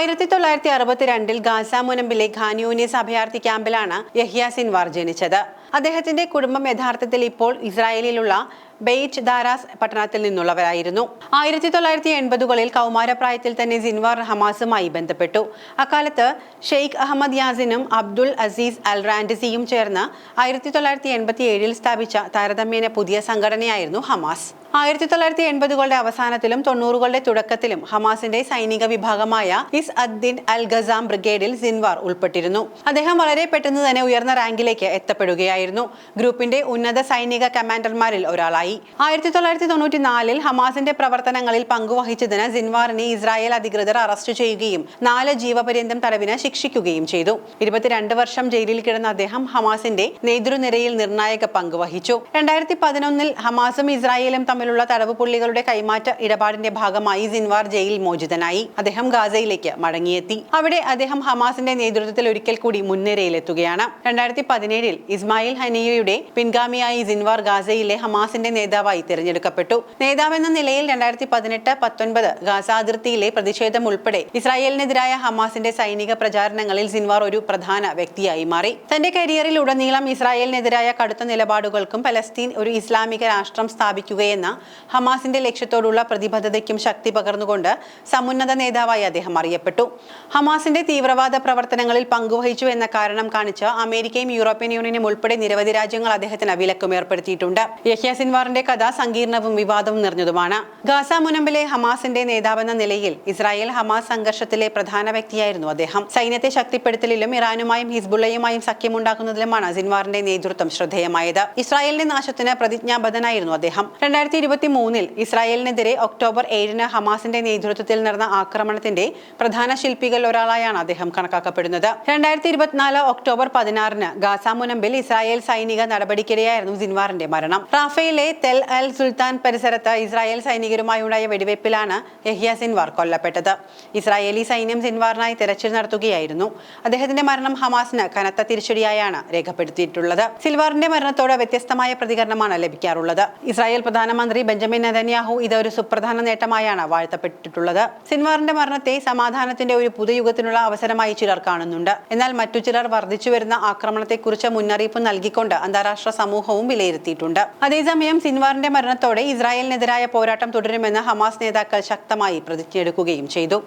ആയിരത്തി തൊള്ളായിരത്തി അറുപത്തിരണ്ടിൽ ഗാസ മുനമ്പിലെ ഖാൻയൂനിസ് അഭയാർത്ഥി ക്യാമ്പിലാണ് യഹ്യ സിൻവാർ ജനിച്ചത്. അദ്ദേഹത്തിന്റെ കുടുംബം യഥാർത്ഥത്തിൽ ഇപ്പോൾ ഇസ്രായേലിലുള്ള ബെയ്റ്റ് ദാരാസ് പട്ടണത്തിൽ നിന്നുള്ളവരായിരുന്നു. ആയിരത്തി തൊള്ളായിരത്തി എൺപതുകളിൽ കൗമാരപ്രായത്തിൽ തന്നെ സിൻവാർ ഹമാസുമായി ബന്ധപ്പെട്ടു. അക്കാലത്ത് ഷെയ്ഖ് അഹമ്മദ് യാസിനും അബ്ദുൾ അസീസ് അൽ റാൻഡിസിയും ചേർന്ന് ആയിരത്തി തൊള്ളായിരത്തി എൺപത്തി ഏഴിൽ സ്ഥാപിച്ച താരതമ്യേന പുതിയ സംഘടനയായിരുന്നു ഹമാസ്. ആയിരത്തി തൊള്ളായിരത്തി എൺപതുകളുടെ അവസാനത്തിലും തൊണ്ണൂറുകളുടെ തുടക്കത്തിലും ഹമാസിന്റെ സൈനിക വിഭാഗമായ Izz ad Din al Qassam ബ്രിഗേഡിൽ Sinwar ഉൾപ്പെട്ടിരുന്നു. അദ്ദേഹം വളരെ പെട്ടെന്ന് തന്നെ ഉയർന്ന റാങ്കിലേക്ക് എത്തപ്പെടുകയായിരുന്നു. ഗ്രൂപ്പിന്റെ ഉന്നത സൈനിക കമാൻഡർമാരിൽ ഒരാളായി. ആയിരത്തി തൊള്ളായിരത്തി തൊണ്ണൂറ്റി നാലിൽ ഹമാസിന്റെ പ്രവർത്തനങ്ങളിൽ പങ്കുവഹിച്ചതിന് സിൻവാറിനെ ഇസ്രായേൽ അധികൃതർ അറസ്റ്റ് ചെയ്യുകയും നാല് ജീവപര്യന്തം തടവിന് ശിക്ഷിക്കുകയും ചെയ്തു. ഇരുപത്തിരണ്ട് വർഷം ജയിലിൽ കിടന്ന അദ്ദേഹം ഹമാസിന്റെ നേതൃനിരയിൽ നിർണായക പങ്കുവഹിച്ചു രണ്ടായിരത്തി പതിനൊന്നിൽ ഹമാസും ഇസ്രായേലും തമ്മിലുള്ള തടവ് പുള്ളികളുടെ കൈമാറ്റ ഇടപാടിന്റെ ഭാഗമായി സിൻവാർ ജയിൽ മോചിതനായി. അദ്ദേഹം ഗാസയിലേക്ക് മടങ്ങിയെത്തി. അവിടെ അദ്ദേഹം ഹമാസിന്റെ നേതൃത്വത്തിൽ ഒരിക്കൽ കൂടി മുൻനിരയിലെത്തുകയാണ്. രണ്ടായിരത്തി പതിനേഴിൽ ഇസ്മായിൽ ഹനിയയുടെ പിൻഗാമിയായി സിൻവാർ ഗാസയിലെ ഹമാസിന്റെ നേതാവായി തിരഞ്ഞെടുക്കപ്പെട്ടു. നേതാവെന്ന നിലയിൽ രണ്ടായിരത്തി പതിനെട്ട് പത്തൊൻപത് ഗാസ അതിർത്തിയിലെ പ്രതിഷേധം ഉൾപ്പെടെ ഇസ്രായേലിനെതിരായ ഹമാസിന്റെ സൈനിക പ്രചാരണങ്ങളിൽ സിൻവാർ ഒരു പ്രധാന വ്യക്തിയായി മാറി. തന്റെ കരിയറിൽ ഉടനീളം ഇസ്രായേലിനെതിരായ കടുത്ത നിലപാടുകൾക്കും പലസ്തീൻ ഒരു ഇസ്ലാമിക രാഷ്ട്രം സ്ഥാപിക്കുകയെന്ന ഹമാസിന്റെ ലക്ഷ്യത്തോടുള്ള പ്രതിബദ്ധതയ്ക്കും ശക്തി പകർന്നുകൊണ്ട് സമുന്നത നേതാവായി അദ്ദേഹം അറിയപ്പെട്ടു. ഹമാസിന്റെ തീവ്രവാദ പ്രവർത്തനങ്ങളിൽ പങ്കുവഹിച്ചു എന്ന കാരണം കാണിച്ച് അമേരിക്കയും യൂറോപ്യൻ യൂണിയനും ഉൾപ്പെടെ നിരവധി രാജ്യങ്ങൾ അദ്ദേഹത്തിന് വിലക്കും ഏർപ്പെടുത്തിയിട്ടുണ്ട്. യഹ്യ സിൻവാറിന്റെ കഥ സങ്കീർണവും വിവാദവും നിറഞ്ഞതുമാണ്. ഗാസ മുനമ്പിലെ ഹമാസിന്റെ നേതാവെന്ന നിലയിൽ ഇസ്രായേൽ ഹമാസ് സംഘർഷത്തിലെ പ്രധാന വ്യക്തിയായിരുന്നു അദ്ദേഹം. സൈന്യത്തെ ശക്തിപ്പെടുത്തലിലും ഇറാനുമായും ഹിസ്ബുള്ളയുമായും സഖ്യമുണ്ടാക്കുന്നതിലുമാണ് സിൻവാറിന്റെ നേതൃത്വം ശ്രദ്ധേയമായത്. ഇസ്രായേലിന്റെ നാശത്തിന് പ്രതിജ്ഞാബദ്ധനായിരുന്നു അദ്ദേഹം. രണ്ടായിരത്തി ഇരുപത്തി മൂന്നിൽ ഇസ്രായേലിനെതിരെ ഒക്ടോബർ ഏഴിന് ഹമാസിന്റെ നേതൃത്വത്തിൽ നടന്ന ആക്രമണത്തിന്റെ പ്രധാന ശില്പികളിൽ ഒരാളായാണ് അദ്ദേഹം കണക്കാക്കപ്പെടുന്നത്. രണ്ടായിരത്തി ഇരുപത്തിനാല് ഒക്ടോബർ പതിനാറിന് ഗാസ മുനമ്പിൽ ഇസ്രായേൽ സൈനിക നടപടിക്കിടെയായിരുന്നു സിൻവാറിന്റെ മരണം. റാഫയിലെ തെൽ അൽ സുൽത്താൻ പരിസരത്ത് ഇസ്രായേൽ സൈനികരുമായി ഉണ്ടായ വെടിവയ്പ്പിലാണ് യഹിയ സിൻവാർ കൊല്ലപ്പെട്ടത്. ഇസ്രായേലി സൈന്യം സിൻവാറിനായി തെരച്ചിൽ നടത്തുകയായിരുന്നു. അദ്ദേഹത്തിന്റെ മരണം ഹമാസിന് കനത്ത തിരിച്ചടിയായാണ് രേഖപ്പെടുത്തിയിട്ടുള്ളത്. സിൽവാറിന്റെ മരണത്തോട് വ്യത്യസ്തമായ പ്രതികരണമാണ് ലഭിക്കാറുള്ളത്. ഇസ്രായേൽ പ്രധാനമന്ത്രി ബെഞ്ചമിൻ നെതന്യാഹു ഇത് ഒരു സുപ്രധാന നേട്ടമായാണ് വാഴ്ത്തപ്പെട്ടിട്ടുള്ളത്. സിൻവാറിന്റെ മരണത്തെ സമാധാനത്തിന്റെ ഒരു പുതുയുഗത്തിനുള്ള അവസരമായി ചിലർ കാണുന്നുണ്ട്. എന്നാൽ മറ്റു ചിലർ വർദ്ധിച്ചു വരുന്ന ആക്രമണത്തെക്കുറിച്ച് മുന്നറിയിപ്പ് നൽകിക്കൊണ്ട് അന്താരാഷ്ട്ര സമൂഹവും വിലയിരുത്തിയിട്ടുണ്ട്. അതേസമയം സിൻവാറിന്റെ മരണത്തോടെ ഇസ്രായേലിനെതിരായ പോരാട്ടം തുടരുമെന്ന് ഹമാസ് നേതാക്കൾ ശക്തമായി പ്രതിജ്ഞയെടുക്കുകയും ചെയ്തു.